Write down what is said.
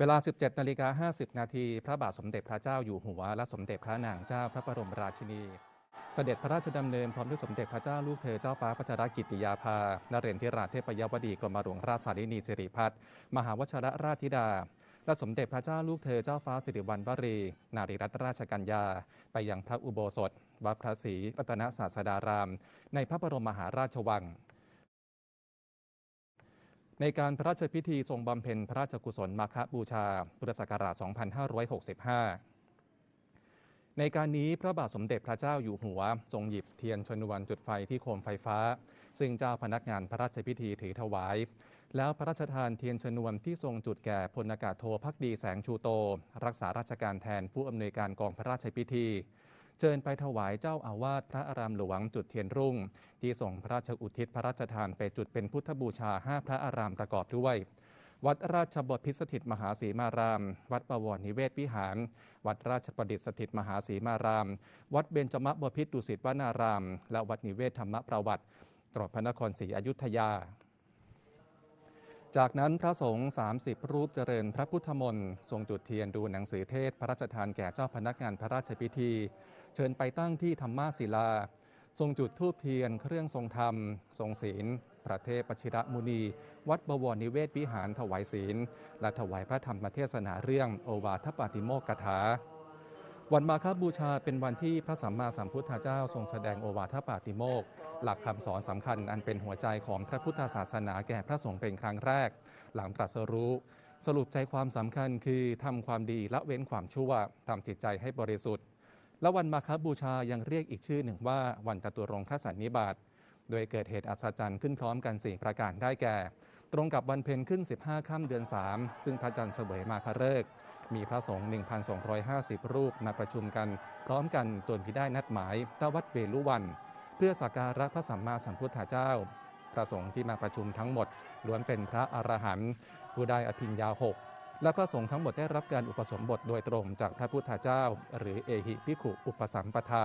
เวลา 17 นาฬิกา 50 นาที พระบาทสมเด็จพระเจ้าอยู่หัว และสมเด็จพระนางเจ้าพระบรมราชินี เสด็จพระราชดำเนินพร้อมด้วยสมเด็จพระเจ้าลูกเธอเจ้าฟ้าพัชรกิติยาภา นเรนทิราชเทพยวดีกรมหลวงราชสารินีสิริพัฒน์มหาวชรราชธิดา และสมเด็จพระเจ้าลูกเธอเจ้าฟ้าสิริวัณวรี นารีรัตนราชกัญญา ไปยังพระอุโบสถ วัดพระศรีรัตนศาสดาราม ในพระบรมมหาราชวัง ในการพระราชพิธีทรงบำเพ็ญพระราชกุศลมาฆบูชา พุทธศักราช 2565 ในการนี้พระบาทสมเด็จพระเจ้าอยู่หัว ทรงหยิบเทียนชนวนจุดไฟที่โคมไฟฟ้า ซึ่งเจ้าพนักงานพระราชพิธีถือถวาย แล้วพระราชทานเทียนชนวนที่ทรงจุดแก่พลอากาศโทพักดีแสงชูโต รักษาราชการแทนผู้อำนวยการกองพระราชพิธี เชิญไปถวายเจ้าอาวาสพระอารามหลวงจุดเทียนรุ่ง ที่ส่งพระราชอุทิศพระราชทานไปจุดเป็นพุทธบูชาห้าพระอารามประกอบด้วยวัดราชบพิสถิตมหาศรีมาราม วัดประวรนิเวศวิหาร วัดราชประดิษฐ์สถิตมหาศรีมาราม วัดเบญจมบพิตรดุสิตวนาราม และวัดนิเวศธรรมประวัติตรวจพระนครศรีอยุธยา จากนั้นพระสงฆ์30 รูปเจริญพระพุทธมนต์ทรงจุดเทียนดูหนังสือเทศพระราชทานแก่เจ้าพนักงานพระราชพิธี เชิญไปตั้งที่ธรรมาศิลา ทรงจุดธูปเทียน เครื่องทรงธรรม ทรงศีล พระเทพปชิระมุนี วัดบวรนิเวศวิหารถวายศีล และถวายพระธรรมเทศนาเรื่องโอวาทปาติโมกถาวันมาคบูชาเป็นวันที่พระสัมมาสัมพุทธเจ้าทรงแสดงโอวาทปาติโมกข์หลักคำสอนสำคัญอันเป็นหัวใจของพระพุทธศาสนาแก่พระสงฆ์เป็นครั้งแรก หลังตรัสรู้ สรุปใจความสำคัญคือทำความดีละเว้นความชั่วทำจิตใจให้บริสุทธิ์ และวันมาคบูชายังเรียกอีกชื่อหนึ่งว่าวันจตุรงคสันนิบาต โดยเกิดเหตุอัศจรรย์ขึ้นพร้อมกันสี่ประการได้แก่ ตรงกับวันเพ็ญขึ้น 15 ค่ำเดือน 3 ซึ่งพระจันทร์เสวยมาคฤกษ์มีพระสงฆ์ 1,250 รูปมาประชุมกัน พร้อมกันตวนพิได้นัดหมายตวัดเวลุวัน เพื่อสักการะพระสัมมาสัมพุทธเจ้า พระสงฆ์ที่มาประชุมทั้งหมดล้วนเป็นพระอรหันต์ผู้ได้อภิญญาหก และพระสงฆ์ทั้งหมดได้รับการอุปสมบทโดยตรงจากพระพุทธเจ้า หรือเอหิพิขุอุปสัมปทา